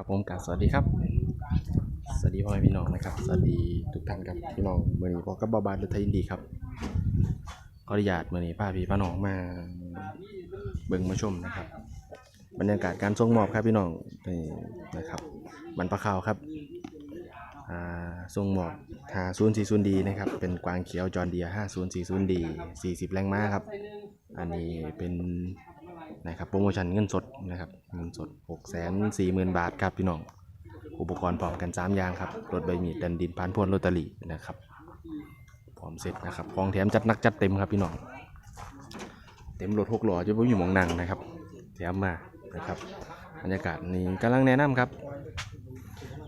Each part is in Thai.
ครับผมกราบสวัสดีครับ สวัสดีพ่อแม่พี่น้องนะครับ สวัสดีทุกท่านครับพี่น้องเมื่อนี้พอกับบาบาดไทยอินดีครับขออนุญาตเมื่อนี้พาพี่พาน้องมาเบิ่งมาชมนะครับ บรรยากาศการส่งมอบครับพี่น้องนี่นะครับบรรพข่าวครับอ่าส่งมอบ5040ดีนะครับ เป็นกวางเขียวจอร์เดีย5040ดี40แรงม้าครับ อันนี้เป็น นะครับโปรโมชั่นเงินสดนะครับเงินสด 640,000 บาทครับพี่น้อง อุปกรณ์พร้อมกัน 3 อย่างครับรถใบมีดดันดินพานพ่นโรตารีนะครับพร้อมเสร็จนะครับของแถมจัดนักจัดเต็มครับพี่น้อง เต็มรถหกล้อจะไม่มีหมองนังนะครับ แถมมานะครับบรรยากาศนี้กำลังแนะนำครับ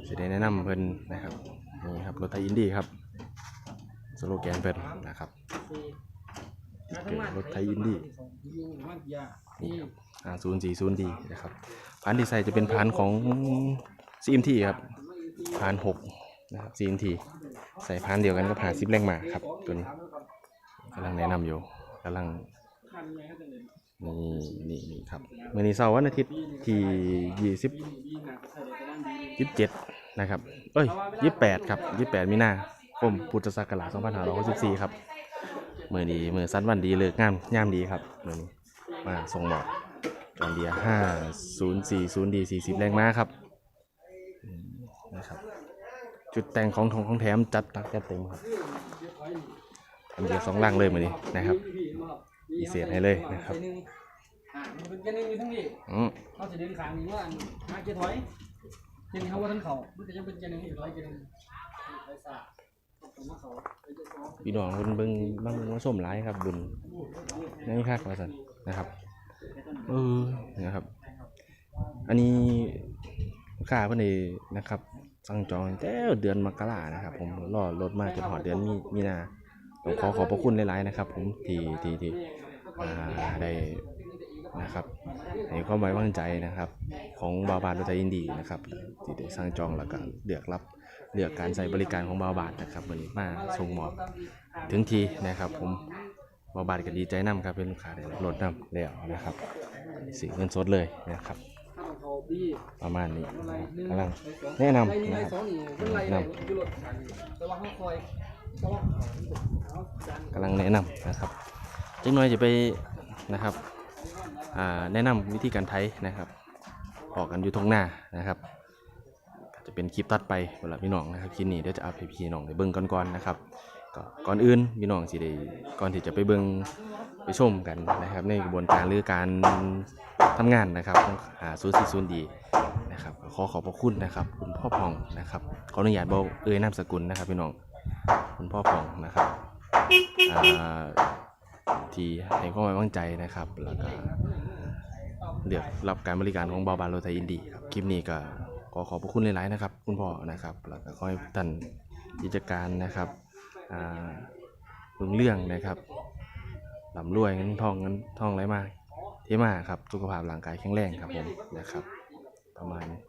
จะได้แนะนำเพิ่นนะครับนี่ครับรถไทยอินดี้ครับสโลแกนเพิ่นนะครับ เกอร์รถไทยอินดี้นี่ครับอ่าศูนย์สี่ศูนย์ดีนะครับพันที่ใส่จะเป็นพันของ CMT ครับพานหกนะครับ CMT ใส่พานเดียวกันก็ผ่านซิปแรงมาครับตัวนี้กำลังแนะนำอยู่กำลังนี่นี่นี่ครับเมื่อนี้เสาร์วันอาทิตย์ที่ยี่สิบยี่สิบเจ็ดนะครับ เอ้ยยี่สิบแปดครับยี่สิบแปดมีนาคมพุทธศักราชสองพันห้าร้อยหกสิบสี่ครับ มือนี้เมื่อสั้นวันดีเลิกงามยามดีครับมือนี้มาส่งหมอบจอนเดียห้าศูนย์สี่ศูนย์ดีสี่สิบแรงม้าครับนะครับ จุดแต่งของทองของแถมจัดตักจัดเต็มครับทำเดียวสองลังเลยมือนี้นะครับพิเศษให้เลยนะครับอ่ามันเป็นแกนหนึงอยู่ทั้งนี้อืมเขาจะดึงขางนี้ว่านมาเกียร์ถอยเกียร์นี้เขาว่าทั้งเขามันก็ยังเป็นแกนหนึงอีกร้อยเกียร์หนึงไปสา พี่น้องเพิ่นเบิ่งบางมาส้มหลายครับบุญนี่ค่าว่าซั่นนะครับเออนะครับ อันนี้ค่าเพิ่นได้นะครับสั่งจองแต่เดือนมกรานะครับ ผมรอรถมาจนหอดเดือนมีมีนาต้องขอขอบพระคุณหลายๆนะครับ ผมที่ที่ที่ได้นะครับให้ความไว้วางใจนะครับ ของบาบาทรถไฟอินดีนะครับ ที่ได้สั่งจองแล้วก็เลือกรับ เลือกการใช้บริการของบาวบาทนะครับวันนี้มาส่งมอบถึงทีนะครับ ผมบาวบาทก็ดีใจนํครับเป็นลูกค้าได้รถนํแล้วนะครับสีเงินสดเลยนะครับ ประมาณนี้กำลังแนะนำนะครับนี่เป็นไรไรยุโรปแต่ว่าเขาคอยแต่ว่าเขาจานกำลังแนะนำนะครับจังน้อยจะไปนะครับแนะนำวิธีการไถนะครับออกกันอยู่ทงหน้านะครับ จะเป็นคลิปตัดไปเวลาพี่น้องนะครับคลิปนี้เดี๋ยวจะเอาให้พี่น้องได้เบิ่งก่อนๆนะครับก็ก่อนอื่นพี่น้องสิได้ก่อนที่จะไปเบิ่งไปชมกันนะครับ ในกระบวนการหรือการทำงานนะครับของหาศูนสี่ซูนดีนะครับขอขอบพระคุณนะครับ คุณพ่อพองนะครับขออนุญาตบอกเอ่ยนามสกุลนะครับ พี่น้องคุณพ่อพองนะครับที่ให้ความไว้วางใจนะครับแล้วก็เลือกรับการบริการของบาบาโรไทยอินดีครับคลิปนี้ก็ ขอขอบพระคุณหลายๆนะครับ คุณพ่อนะครับแล้วก็ขอให้ท่านกิจการนะครับรุ่งเรื่องนะครับลำรวยเงินทองเงินทองไหลมาเทมาครับสุขภาพร่างกายแข็งแรงครับผมนะครับ ประมาณนี้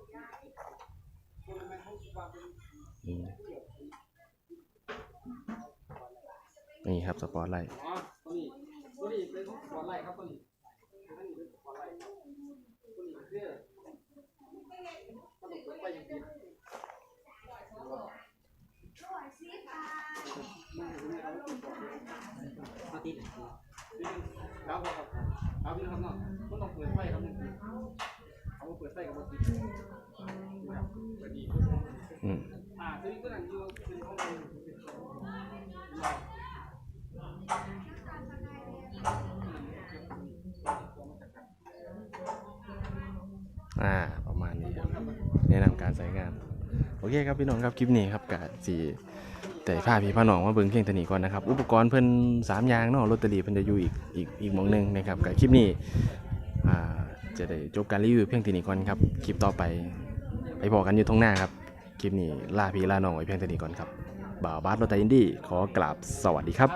นี่ครับสปอร์ตไลท์ตัวนี้เป็นสปอร์ตไลท์ครับตัวนี้ตัวนี้เป็นสปอร์ตไลท์ตัวนี้คือ ตัวนี้เปิดไฟอย่างเดียวมาติดครับครับครับพี่ครับเนาะมันต้องเปิดไฟครับนี่เอามาเปิดไฟกับมาติดครับเปิดดีอืมอ่าตัวนี้ก็นั่งอยู่เป็นห้องนอนอ่า แนะนำการใช้งาน โอเคครับพี่น้องครับคลิปนี้ครับกะสีแต่ผ้าพี่ผ้าหนองมาเบิ่งเพียงเท่านี้ก่อนนะครับ อุปกรณ์เพิ่นสามอย่างเนาะลอตเตอรี่เพิ่นจะอยู่อีกอีกอีกมองหนึงนะครับกับคลิปนี้อ่าจะได้จบการรีวิวเพียงเท่านี้ก่อนครับคลิปต่อไปไปพอกกันอยู่ตรงหน้าครับคลิปนี้ลาพี่ลาน้องไว้เพียงเท่านี้ก่อนครับบ่าวบาสโรตาอินดี้ขอกราบสวัสดีครับ